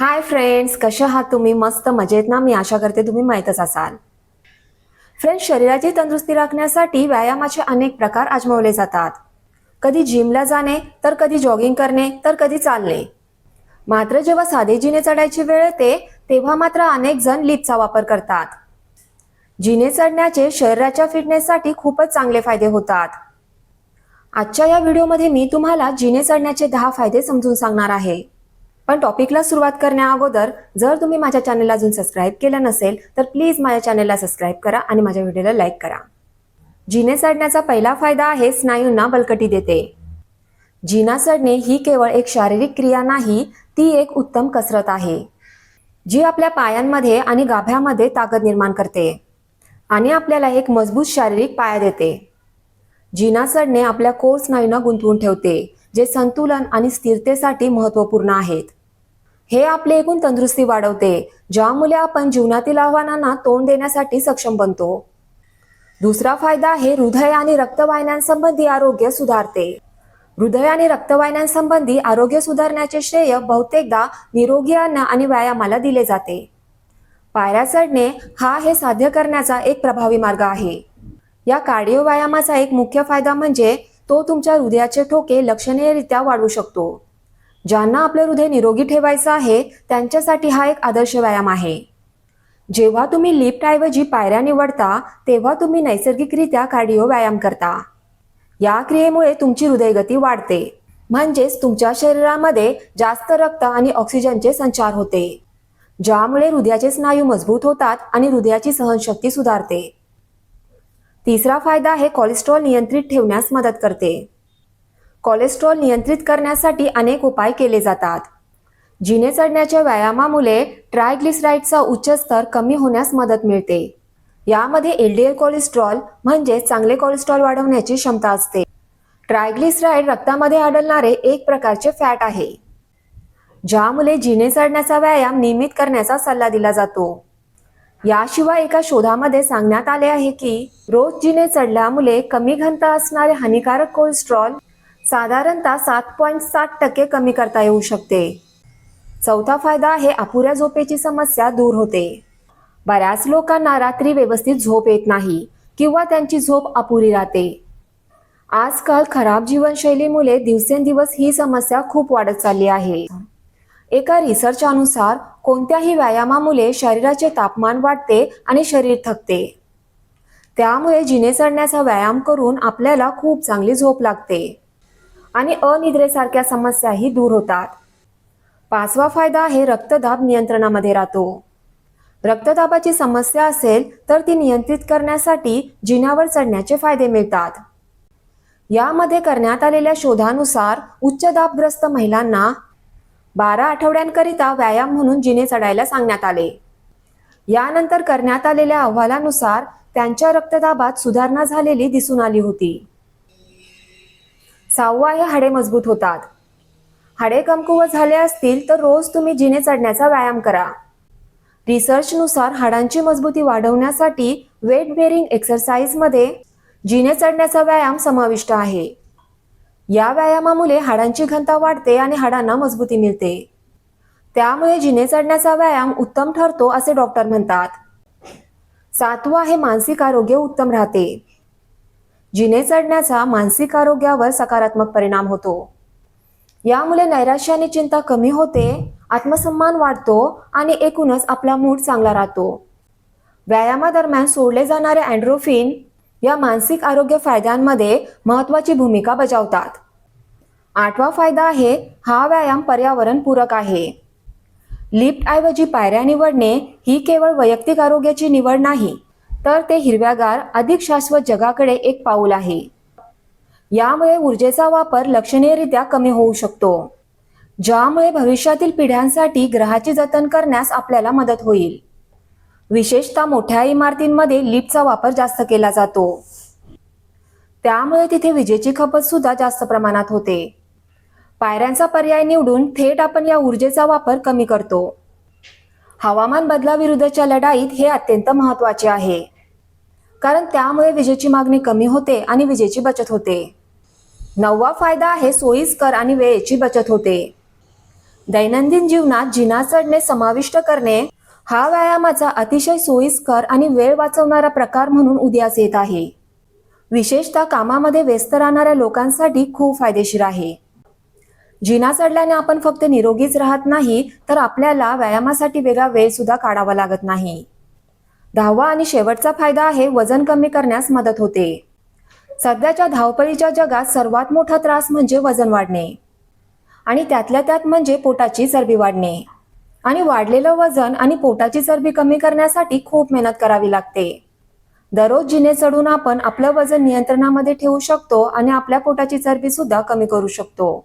Hi friends कसे आहात तुम्ही? मस्त मजेत ना? मी आशा करते तुम्ही माहीतच असाल. फ्रेंड्स शरीराची तंदुरुस्ती राखण्यासाठी व्यायामाचे अनेक प्रकार आजमावले जातात. कधी जिमला जाणे तर कधी जॉगिंग करणे तर कधी चालणे. मात्र जेव्हा साधे जिने चढायची वेळ येते तेव्हा मात्र अनेक जण लिपचा वापर करतात. जिने चढण्याचे शरीराच्या फिटनेससाठी खूपच चांगले फायदे होतात. आजच्या या व्हिडिओमध्ये मी तुम्हाला जिने चढण्याचे दहा फायदे समजून सांगणार आहे. पण टॉपिकला सुरुवात करण्या अगोदर जर तुम्ही माझ्या चॅनलला अजून सबस्क्राईब केलं नसेल तर प्लीज माझ्या चॅनलला सबस्क्राईब करा आणि माझ्या व्हिडिओला लाईक करा. जिने चढण्याचा पहिला फायदा आहे स्नायूंना बलकटी देते. जिना चढणे ही केवळ एक शारीरिक क्रिया नाही ती एक उत्तम कसरत आहे. जी आपल्या पायांमध्ये आणि गाभ्यामध्ये ताकद निर्माण करते आणि आपल्याला एक मजबूत शारीरिक पाया देते. जिना चढणे आपल्या कोर स्नायूंना गुंतवून ठेवते जे संतुलन आणि स्थिरतेसाठी महत्त्वपूर्ण आहेत. हे आपले एकूण तंदुरुस्ती वाढवते ज्यामुळे आपण जीवनातील आव्हानांना तोंड देण्यासाठी सक्षम बनतो. दुसरा फायदा आहे हृदय आणि रक्तवाहिन्यांसंबंधी आरोग्य सुधारते. हृदय आणि रक्तवाहिन्यांसंबंधी आरोग्य सुधारण्याचे श्रेय बहुतेकदा निरोगी अन्न आणि व्यायामाला दिले जाते. पायऱ्या चढणे हा हे साध्य करण्याचा एक प्रभावी मार्ग आहे. या कार्डिओ व्यायामाचा एक मुख्य फायदा म्हणजे तो तुमच्या हृदयाचे ठोके लक्षणीयरित्या वाढवू शकतो. ज्यांना आपले हृदय निरोगी ठेवायचं आहे त्यांच्यासाठी हा एक आदर्श व्यायाम आहे. जेव्हा तुम्ही लिफ्टऐवजी पायऱ्या निवडता तेव्हा तुम्ही नैसर्गिकरित्या कार्डिओ व्यायाम करता. या क्रियेमुळे तुमची हृदयगती वाढते. म्हणजेच तुमच्या शरीरामध्ये जास्त रक्त आणि ऑक्सिजनचे संचार होते. ज्यामुळे हृदयाचे स्नायू मजबूत होतात आणि हृदयाची सहनशक्ती सुधारते. तिसरा फायदा हे कोलेस्ट्रॉल नियंत्रित ठेवण्यास मदत करते. कोलेस्ट्रॉल नियंत्रित करण्यासाठी अनेक उपाय केले जातात. जिने चढण्याच्या व्यायामामुळे ट्रायग्लिसराईडचा उच्च स्तर कमी होण्यास मदत मिळते. यामध्ये एलडीएल कोलेस्ट्रॉल म्हणजे चांगले कोलेस्ट्रॉल वाढवण्याची क्षमता असते. ट्रायग्लिसराईड रक्तामध्ये आढळणारे एक प्रकारचे फॅट आहे. ज्यामुळे जिने चढण्याचा व्यायाम नियमित करण्याचा सल्ला दिला जातो. याशिवाय एका शोधामध्ये सांगण्यात आले आहे की रोज जिने चढल्यामुळे कमी घनता असणारे हानिकारक कोलेस्ट्रॉल साधारणतः सात पॉईंट सात टक्के कमी करता येऊ शकते. चौथा फायदा आहे अपुऱ्या झोपेची समस्या दूर होते. बऱ्याच लोकांना रात्री व्यवस्थित झोप येत नाही किंवा त्यांची झोप अपुरी राहते. आजकाल खराब जीवनशैलीमुळे दिवसेंदिवस ही समस्या खूप वाढत चालली आहे. एका रिसर्चानुसार कोणत्याही व्यायामामुळे शरीराचे तापमान वाढते आणि शरीर थकते. त्यामुळे जिने चढण्याचा व्यायाम करून आपल्याला खूप चांगली झोप लागते. आणि अनिद्रेसारख्या समस्याही दूर होतात. पाचवा फायदा हे रक्तदाब नियंत्रणामध्ये राहतो. रक्तदाबाची समस्या असेल तर ती नियंत्रित करण्यासाठी जिन्यावर चढण्याचे फायदे मिळतात. यामध्ये करण्यात आलेल्या शोधानुसार उच्च दाबग्रस्त महिलांना बारा आठवड्यांकरिता व्यायाम म्हणून जिने चढायला सांगण्यात आले. यानंतर करण्यात आलेल्या अहवालानुसार त्यांच्या रक्तदाबात सुधारणा झालेली दिसून आली होती. सहावा हे हाडे मजबूत होतात. हाडे कमकुवत झाले असतील तर रोज तुम्ही जिने चढण्याचा व्यायाम करा. रिसर्चनुसार हाडांची मजबूती वाढवण्यासाठी वेट बेरिंग एक्सरसाइजमध्ये जिने चढण्याचा व्यायाम समाविष्ट आहे. या व्यायामामुळे हाडांची घनता वाढते आणि हाडांना मजबूती मिळते. त्यामुळे जिने चढण्याचा व्यायाम उत्तम ठरतो असे डॉक्टर म्हणतात. सातवा हे मानसिक आरोग्य उत्तम राहते. जिने चढण्याचा मानसिक आरोग्यावर सकारात्मक परिणाम होतो. यामुळे नैराश्य आणि चिंता कमी होते आत्मसन्मान वाढतो आणि एकूणच आपला मूड चांगला राहतो. व्यायामादरम्यान सोडले जाणारे अँड्रोफिन या मानसिक आरोग्य फायद्यांमध्ये महत्वाची भूमिका बजावतात. आठवा फायदा आहे हा व्यायाम पर्यावरण पूरक आहे. लिफ्टऐवजी पायऱ्या निवडणे ही केवळ वैयक्तिक आरोग्याची निवड नाही तर ते हिरव्यागार अधिक शाश्वत जगाकडे एक पाऊल आहे. यामुळे ऊर्जेचा वापर लक्षणीयरित्या कमी होऊ शकतो. ज्यामुळे भविष्यातील पिढ्यांसाठी ग्रहाचे जतन करण्यास आपल्याला मदत होईल. विशेषतः मोठ्या इमारतींमध्ये लिफ्टचा वापर जास्त केला जातो. त्यामुळे तिथे विजेची खपत सुद्धा जास्त प्रमाणात होते. पायऱ्यांचा पर्याय निवडून थेट आपण या ऊर्जेचा वापर कमी करतो. हवामान बदलाविरुद्धच्या लढाईत हे अत्यंत महत्त्वाचे आहे. कारण त्यामुळे विजेची मागणी कमी होते आणि विजेची बचत होते. नववा फायदा आहे सोयीस्कर आणि वेळेची बचत होते. दैनंदिन जीवनात जिना चढणे समाविष्ट करणे हा व्यायामाचा अतिशय सोयीस्कर आणि वेळ वाचवणारा प्रकार म्हणून उदयास येत आहे. विशेषतः कामामध्ये व्यस्त राहणाऱ्या लोकांसाठी खूप फायदेशीर आहे. जिना चढल्याने आपण फक्त निरोगीच राहत नाही तर आपल्याला व्यायामासाठी वेगळा वेळ सुद्धा काढावा लागत नाही. दहावा आणि शेवटचा फायदा आहे वजन कमी करण्यास मदत होते. सध्याच्या धावपळीच्या जगात सर्वात मोठा त्रास म्हणजे वजन वाढणे. आणि त्यातल्या त्यात म्हणजे पोटाची चरबी वाढणे. आणि वाढलेलं वजन आणि पोटाची चरबी कमी करण्यासाठी खूप मेहनत करावी लागते. दररोज जिने चढून आपण आपलं वजन नियंत्रणामध्ये ठेवू शकतो आणि आपल्या पोटाची चरबी सुद्धा कमी करू शकतो.